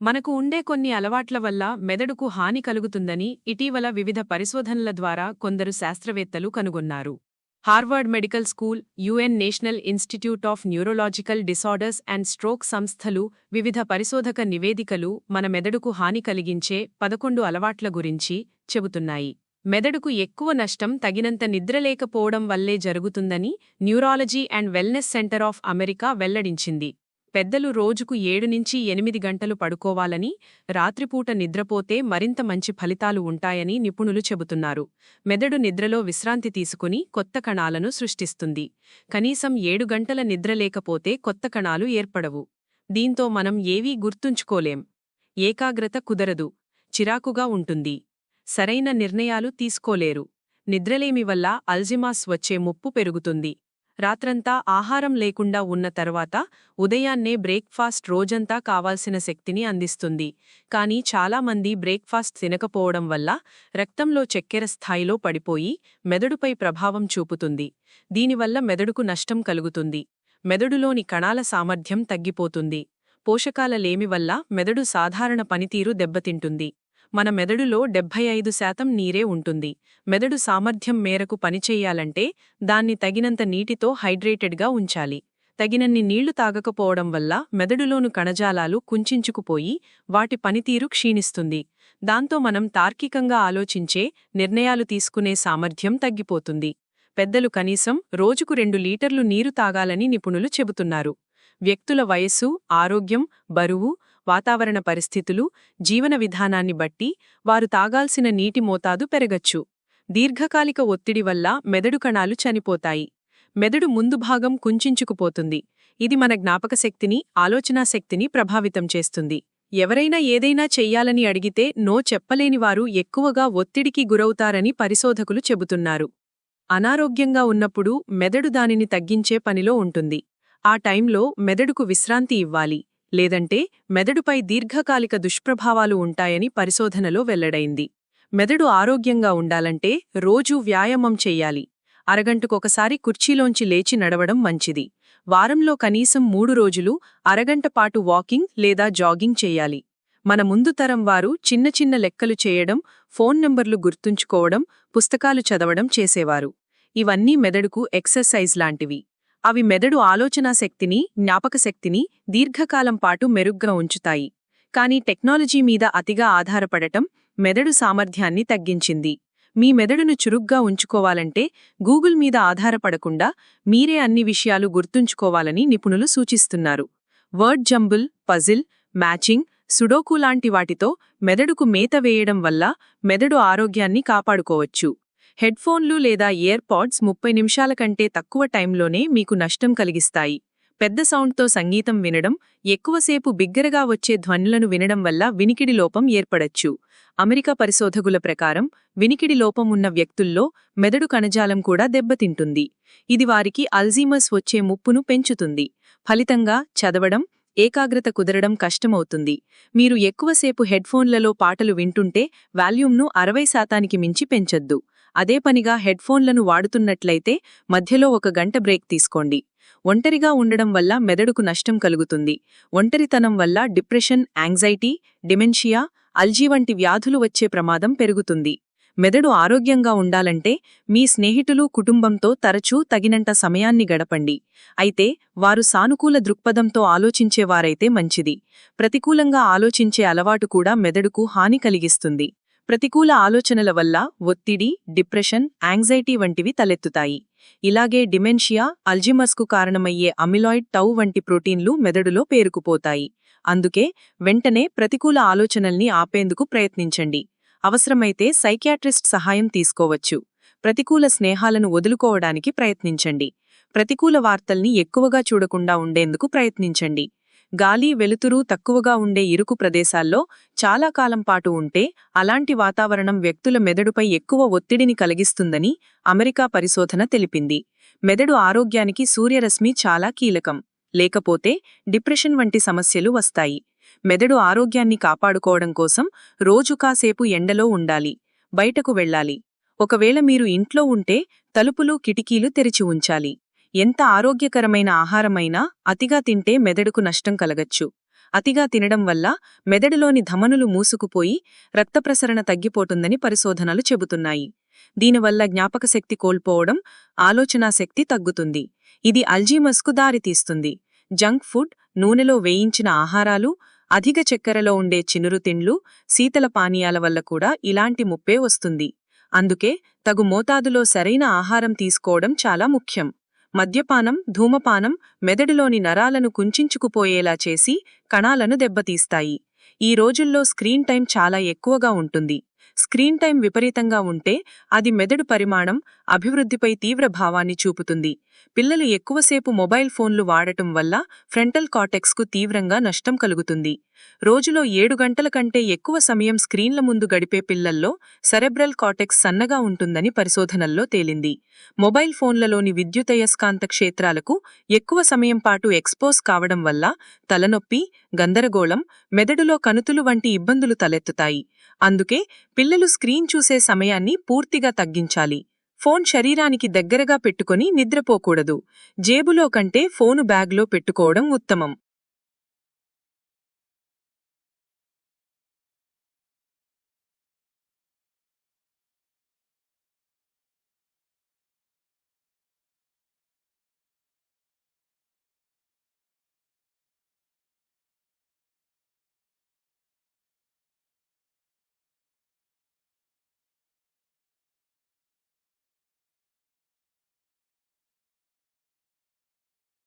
మనకు ఉండే కొన్ని అలవాట్ల వల్ల మెదడుకు హాని కలుగుతుందని ఇటీవల వివిధ పరిశోధనల ద్వారా కొందరు శాస్త్రవేత్తలు కనుగొన్నారు. Harvard medical school UN national institute of neurological disorders and stroke సంస్థలు వివిధ పరిశోధక నివేదికలు మన మెదడుకు హాని కలిగించే పదకొండు అలవాట్ల గురించి చెబుతున్నాయి. మెదడుకు ఎక్కువ నష్టం తగినంత నిద్రలేకపోవడం వల్లే జరుగుతుందని neurology and wellness centre of America వెల్లడించింది. పెద్దలు రోజుకు ఏడు నుంచి ఎనిమిది గంటలు పడుకోవాలని రాత్రిపూట నిద్రపోతే మరింత మంచి ఫలితాలు ఉంటాయని నిపుణులు చెబుతున్నారు. మెదడు నిద్రలో విశ్రాంతి తీసుకుని కొత్త కణాలను సృష్టిస్తుంది. కనీసం ఏడు గంటల నిద్ర లేకపోతే కొత్త కణాలు ఏర్పడవు. దీంతో మనం ఏవీ గుర్తుంచుకోలేం. ఏకాగ్రత కుదరదు. చిరాకుగా ఉంటుంది. సరైన నిర్ణయాలు తీసుకోలేరు. నిద్రలేమి వల్ల అల్జిమాస్ వచ్చే ముప్పు పెరుగుతుంది. రాత్రంతా ఆహారం లేకుండా ఉన్న తర్వాత ఉదయాన్నే బ్రేక్ఫాస్ట్ రోజంతా కావాల్సిన శక్తిని అందిస్తుంది. కానీ చాలామంది బ్రేక్ఫాస్ట్ తినకపోవడం వల్ల రక్తంలో చక్కెర స్థాయిలో పడిపోయి మెదడుపై ప్రభావం చూపుతుంది. దీనివల్ల మెదడుకు నష్టం కలుగుతుంది. మెదడులోని కణాల సామర్థ్యం తగ్గిపోతుంది. పోషకాల లేమి వల్ల మెదడు సాధారణ పనితీరు దెబ్బతింటుంది. మన మెదడులో డెబ్బై ఐదు శాతం నీరే ఉంటుంది. మెదడు సామర్థ్యం మేరకు పనిచేయాలంటే దాన్ని తగినంత నీటితో హైడ్రేటెడ్గా ఉంచాలి. తగినన్ని నీళ్ళు తాగకపోవడం వల్ల మెదడులోను కణజాలాలు కుంచుకుపోయి వాటి పనితీరు క్షీణిస్తుంది. దాంతో మనం తార్కికంగా ఆలోచించే నిర్ణయాలు తీసుకునే సామర్థ్యం తగ్గిపోతుంది. పెద్దలు కనీసం రోజుకు రెండు లీటర్లు నీరు తాగాలని నిపుణులు చెబుతున్నారు. వ్యక్తుల వయస్సు ఆరోగ్యం బరువు వాతావరణ పరిస్థితులు జీవన విధానాన్ని బట్టి వారు తాగాల్సిన నీటి మోతాదు పెరగచ్చు. దీర్ఘకాలిక ఒత్తిడి వల్ల మెదడు కణాలు చనిపోతాయి. మెదడు ముందు భాగం కుంచుకుపోతుంది. ఇది మన జ్ఞాపకశక్తిని ఆలోచనాశక్తిని ప్రభావితం చేస్తుంది. ఎవరైనా ఏదైనా చెయ్యాలని అడిగితే నో చెప్పలేనివారు ఎక్కువగా ఒత్తిడికి గురవుతారని పరిశోధకులు చెబుతున్నారు. అనారోగ్యంగా ఉన్నప్పుడు మెదడు దానిని తగ్గించే పనిలో ఉంటుంది. ఆ టైంలో మెదడుకు విశ్రాంతి ఇవ్వాలి. లేదంటే మెదడుపై దీర్ఘకాలిక దుష్ప్రభావాలు ఉంటాయని పరిశోధనలో వెల్లడైంది. మెదడు ఆరోగ్యంగా ఉండాలంటే రోజూ వ్యాయామం చెయ్యాలి అరగంటకొకసారి కుర్చీలోంచి లేచి నడవడం మంచిది. వారంలో కనీసం మూడు రోజులు అరగంటపాటు వాకింగ్ లేదా జాగింగ్ చెయ్యాలి మన ముందు తరం వారు చిన్న చిన్న లెక్కలు చేయడం ఫోన్ నంబర్లు గుర్తుంచుకోవడం పుస్తకాలు చదవడం చేసేవారు. ఇవన్నీ మెదడుకు ఎక్సర్సైజ్ లాంటివి. అవి మెదడు ఆలోచనా శక్తిని జ్ఞాపకశక్తిని దీర్ఘకాలం పాటు మెరుగ్గా ఉంచుతాయి. కానీ టెక్నాలజీ మీద అతిగా ఆధారపడటం మెదడు సామర్థ్యాన్ని తగ్గించింది. మీ మెదడును చురుగ్గా ఉంచుకోవాలంటే గూగుల్ మీద ఆధారపడకుండా మీరే అన్ని విషయాలు గుర్తుంచుకోవాలని నిపుణులు సూచిస్తున్నారు. Word jumble puzzle matching sudoku లాంటి వాటితో మెదడుకు మేత వేయడం వల్ల మెదడు ఆరోగ్యాన్ని కాపాడుకోవచ్చు. హెడ్ఫోన్లు లేదా ఇయర్ పాడ్స్ ముప్పై నిమిషాల కంటే తక్కువ టైంలోనే మీకు నష్టం కలిగిస్తాయి. పెద్ద సౌండ్తో సంగీతం వినడం ఎక్కువసేపు బిగ్గరగా వచ్చే ధ్వనులను వినడం వల్ల వినికిడి లోపం ఏర్పడచ్చు. అమెరికా పరిశోధకుల ప్రకారం వినికిడి లోపం ఉన్న వ్యక్తుల్లో మెదడు కణజాలం కూడా దెబ్బతింటుంది. ఇది వారికి అల్జీమస్ వచ్చే ముప్పును పెంచుతుంది. ఫలితంగా చదవడం ఏకాగ్రత కుదరడం కష్టమవుతుంది. మీరు ఎక్కువసేపు హెడ్ఫోన్లలో పాటలు వింటుంటే వాల్యూమ్ను అరవై శాతానికి మించి పెంచొద్దు. అదే పనిగా హెడ్ఫోన్లను వాడుతున్నట్లయితే మధ్యలో ఒక గంట బ్రేక్ తీసుకోండి. ఒంటరిగా ఉండడం వల్ల మెదడుకు నష్టం కలుగుతుంది. ఒంటరితనం వల్ల డిప్రెషన్ యాంగ్జైటీ డిమెన్షియా అల్జీ వంటి వ్యాధులు వచ్చే ప్రమాదం పెరుగుతుంది. మెదడు ఆరోగ్యంగా ఉండాలంటే మీ స్నేహితులు కుటుంబంతో తరచూ తగినంత సమయాన్ని గడపండి. అయితే వారు సానుకూల దృక్పథంతో ఆలోచించేవారైతే మంచిది. ప్రతికూలంగా ఆలోచించే అలవాటు కూడా మెదడుకు హాని కలిగిస్తుంది. ప్రతికూల ఆలోచనల వల్ల ఒత్తిడి డిప్రెషన్ యాంగ్జైటీ వంటివి తలెత్తుతాయి. ఇలాగే డిమెన్షియా అల్జిమస్కు కారణమయ్యే అమిలాయిడ్ టౌ వంటి ప్రోటీన్లు మెదడులో పేరుకుపోతాయి. అందుకే వెంటనే ప్రతికూల ఆలోచనల్ని ఆపేందుకు ప్రయత్నించండి. అవసరమైతే సైకియాట్రిస్ట్ సహాయం తీసుకోవచ్చు. ప్రతికూల స్నేహాలను వదులుకోవడానికి ప్రయత్నించండి. ప్రతికూల వార్తల్ని ఎక్కువగా చూడకుండా ఉండేందుకు ప్రయత్నించండి. గాలి వెలుతురు తక్కువగా ఉండే ఇరుకు ప్రదేశాల్లో చాలా కాలం పాటు ఉంటే అలాంటి వాతావరణం వ్యక్తుల మెదడుపై ఎక్కువ ఒత్తిడిని కలిగిస్తుందని అమెరికా పరిశోధన తెలిపింది. మెదడు ఆరోగ్యానికి సూర్యరశ్మి చాలా కీలకం. లేకపోతే డిప్రెషన్ వంటి సమస్యలు వస్తాయి. మెదడు ఆరోగ్యాన్ని కాపాడుకోవడం కోసం రోజు కాసేపు ఎండలో ఉండాలి. బయటకు వెళ్ళాలి. ఒకవేళ మీరు ఇంట్లో ఉంటే తలుపులు కిటికీలు తెరిచి ఉంచాలి. ఎంత ఆరోగ్యకరమైన ఆహారమైనా అతిగా తింటే మెదడుకు నష్టం కలగచ్చు. అతిగా తినడం వల్ల మెదడులోని ధమనులు మూసుకుపోయి రక్తప్రసరణ తగ్గిపోతుందని పరిశోధనలు చెబుతున్నాయి. దీనివల్ల జ్ఞాపకశక్తి కోల్పోవడం ఆలోచనాశక్తి తగ్గుతుంది. ఇది అల్జీమస్కు దారితీస్తుంది. జంక్ ఫుడ్ నూనెలో వేయించిన ఆహారాలు అధిక చక్కెరలో ఉండే చినురు తిండ్లు శీతల పానీయాల వల్ల కూడా ఇలాంటి ముప్పే వస్తుంది. అందుకే తగు మోతాదులో సరైన ఆహారం తీసుకోవడం చాలా ముఖ్యం. మద్యపానం ధూమపానం మెదడులోని నరాలను కుంచించుకుపోయేలా చేసి కణాలను దెబ్బతీస్తాయి. ఈ రోజుల్లో స్క్రీన్ టైం చాలా ఎక్కువగా ఉంటుంది. స్క్రీన్ టైం విపరీతంగా ఉంటే అది మెదడు పరిమాణం అభివృద్ధిపై తీవ్ర భావాన్ని చూపుతుంది. పిల్లలు ఎక్కువసేపు మొబైల్ ఫోన్లు వాడటం వల్ల ఫ్రంటల్ కాటెక్స్కు తీవ్రంగా నష్టం కలుగుతుంది. రోజులో ఏడు గంటల కంటే ఎక్కువ సమయం స్క్రీన్ల ముందు గడిపే పిల్లల్లో సెరెబ్రల్ కాటెక్స్ సన్నగా ఉంటుందని పరిశోధనల్లో తేలింది. మొబైల్ ఫోన్లలోని విద్యుదయస్కాంత క్షేత్రాలకు ఎక్కువ సమయం పాటు ఎక్స్పోజ్ కావడం వల్ల తలనొప్పి గందరగోళం మెదడులో కణుతులు వంటి ఇబ్బందులు తలెత్తుతాయి. అందుకే పిల్లలు స్క్రీన్ చూసే సమయాన్ని పూర్తిగా తగ్గించాలి. ఫోన్ శరీరానికి దగ్గరగా పెట్టుకొని నిద్రపోకూడదు. జేబులో కంటే ఫోను బ్యాగ్లో పెట్టుకోవడం ఉత్తమం.